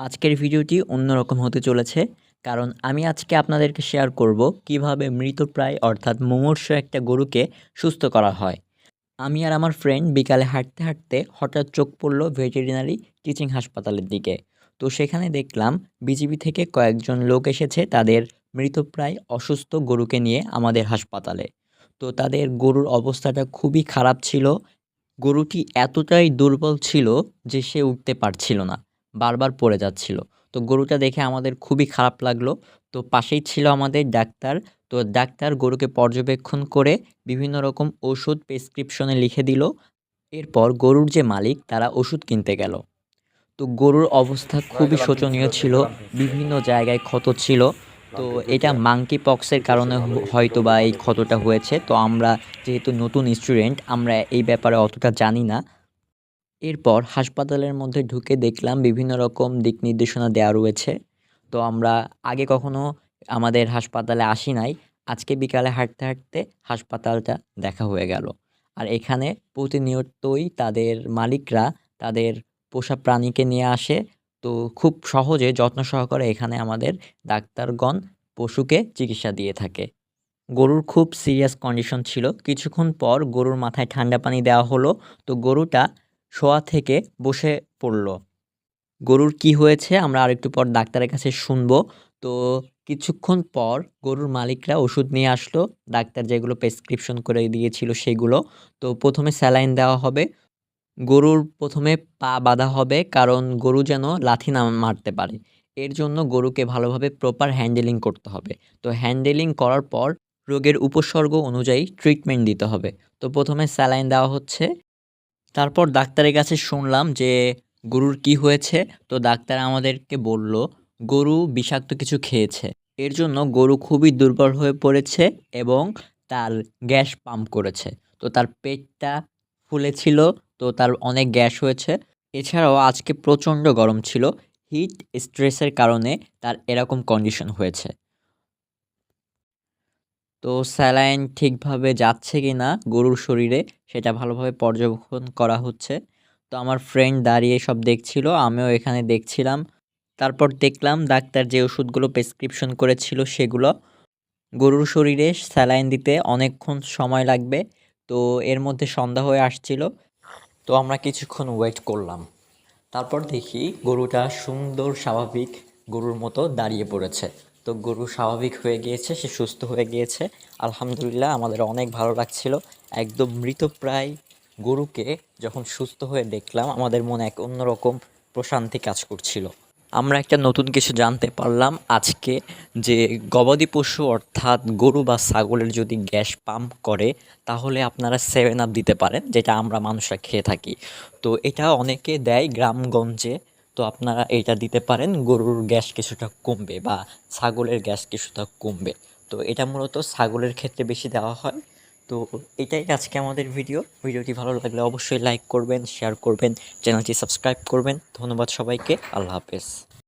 আজকের ভিডিওটি অন্যরকম হতে চলেছে, কারণ আমি আজকে আপনাদেরকে শেয়ার করব কীভাবে মৃতপ্রায় অর্থাৎ মুমূর্ষ একটা গরুকে সুস্থ করা হয়। আমি আর আমার ফ্রেন্ড বিকালে হাঁটতে হাঁটতে হঠাৎ চোখ পড়ল ভেটেরিনারি টিচিং হাসপাতালের দিকে। তো সেখানে দেখলাম বিজিবি থেকে কয়েকজন লোক এসেছে তাদের মৃতপ্রায় অসুস্থ গরুকে নিয়ে আমাদের হাসপাতালে। তো তাদের গরুর অবস্থাটা খুবই খারাপ ছিল, গরুটি এতটাই দুর্বল ছিল যে সে উঠতে পারছিল না। বারবার পড়ে যাচ্ছিল। তো গরুটা দেখে আমাদের খুবই খারাপ লাগল। তো পাশেই ছিল আমাদের ডাক্তার। তো ডাক্তার গরুকে পর্যবেক্ষণ করে বিভিন্ন রকম ওষুধ প্রেসক্রিপশনে লিখে দিল। এরপর গরুর যে মালিক তারা ওষুধ কিনতে গেল। তো গরুর অবস্থা খুবই শোচনীয় ছিল। বিভিন্ন জায়গায় ক্ষত ছিল। তো এটা মাংকি পক্সের কারণে হয়তো বা এই ক্ষতটা হয়েছে। তো আমরা যেহেতু নতুন স্টুডেন্ট আমরা এই ব্যাপারে অতটা জানি না। এরপর হাসপাতালের মধ্যে ঢুকে দেখলাম বিভিন্ন রকম দিক নির্দেশনা দেওয়া রয়েছে। তো আমরা আগে কখনো আমাদের হাসপাতালে আসি নাই। আজকে বিকালে হাঁটতে হাঁটতে হাসপাতালটা দেখা হয়ে গেল। আর এখানে প্রতিনিয়তই তাদের মালিকরা তাদের পোষা প্রাণীকে নিয়ে আসে। তো খুব সহজে যত্ন সহকারে এখানে আমাদের ডাক্তারগণ পশুকে চিকিৎসা দিয়ে থাকে। গরুর খুব সিরিয়াস কন্ডিশন ছিল। কিছুক্ষণ পর গরুর মাথায় ঠান্ডা পানি দেওয়া হলো। তো গরুটা শোয়া থেকে বসে পড়ল। গরুর কি হয়েছে আমরা আরেকটু পর ডাক্তারের কাছে শুনব। তো কিছুক্ষণ পর গরুর মালিকরা ওষুধ নিয়ে আসলো। ডাক্তার যেগুলো প্রেসক্রিপশন করে দিয়েছিল সেগুলো। তো প্রথমে স্যালাইন দেওয়া হবে। গরুর প্রথমে পা বাঁধা হবে কারণ গরু যেন লাথি না মারতে পারে। এর জন্য গরুকে ভালোভাবে প্রপার হ্যান্ডেলিং করতে হবে। তো হ্যান্ডেলিং করার পর রোগের উপসর্গ অনুযায়ী ট্রিটমেন্ট দিতে হবে। তো প্রথমে স্যালাইন দেওয়া হচ্ছে। তারপর ডাক্তারের কাছে শুনলাম যে গরুর কি হয়েছে। তো ডাক্তার আমাদেরকে বলল, গরু বিষাক্ত কিছু খেয়েছে। এর জন্য গরু খুবই দুর্বল হয়ে পড়েছে এবং তার গ্যাস পাম্প করেছে। তো তার পেটটা ফুলেছিল, তো তার অনেক গ্যাস হয়েছে। এছাড়াও আজকে প্রচণ্ড গরম ছিল। হিট স্ট্রেসের কারণে তার এরকম কন্ডিশন হয়েছে। তো স্যালাইন ঠিকভাবে যাচ্ছে কি না গরুর শরীরে, সেটা ভালোভাবে পর্যবেক্ষণ করা হচ্ছে। তো আমার ফ্রেন্ড দাঁড়িয়ে সব দেখছিল, আমিও এখানে দেখছিলাম। তারপর দেখলাম ডাক্তার যে ওষুধগুলো প্রেসক্রিপশন করেছিল সেগুলো, গরুর শরীরে স্যালাইন দিতে অনেকক্ষণ সময় লাগবে। তো এর মধ্যে সন্ধ্যা হয়ে আসছিল, তো আমরা কিছুক্ষণ ওয়েট করলাম। তারপর দেখি গরুটা সুন্দর স্বাভাবিক গরুর মতো দাঁড়িয়ে পড়েছে। তো গরু স্বাভাবিক হয়ে গিয়েছে, সে সুস্থ হয়ে গিয়েছে। আলহামদুলিল্লাহ, আমাদের অনেক ভালো লাগছিল। একদম মৃতপ্রায় গরুকে যখন সুস্থ হয়ে দেখলাম, আমাদের মনে এক অন্যরকম প্রশান্তি কাজ করছিল। আমরা একটা নতুন কিছু জানতে পারলাম আজকে যে গবাদি পশু অর্থাৎ গরু বা ছাগলের যদি গ্যাস পাম্প করে, তাহলে আপনারা সেভেন আপ দিতে পারেন, যেটা আমরা মানুষরা খেয়ে থাকি। তো এটা অনেকে দেয় গ্রামগঞ্জে। তো আপনারা এটা দিতে পারেন, গরুর গ্যাস কিছুটা কমবে বা ছাগলের গ্যাস কিছুটা কমবে। তো এটা মূলত ছাগলের ক্ষেত্রে বেশি দেওয়া হয়। তো এটাই আজকে আমাদের ভিডিও। ভিডিওটি ভালো লাগলে অবশ্যই লাইক করবেন, শেয়ার করবেন, চ্যানেলটি সাবস্ক্রাইব করবেন। ধন্যবাদ সবাইকে। আল্লাহ হাফেজ।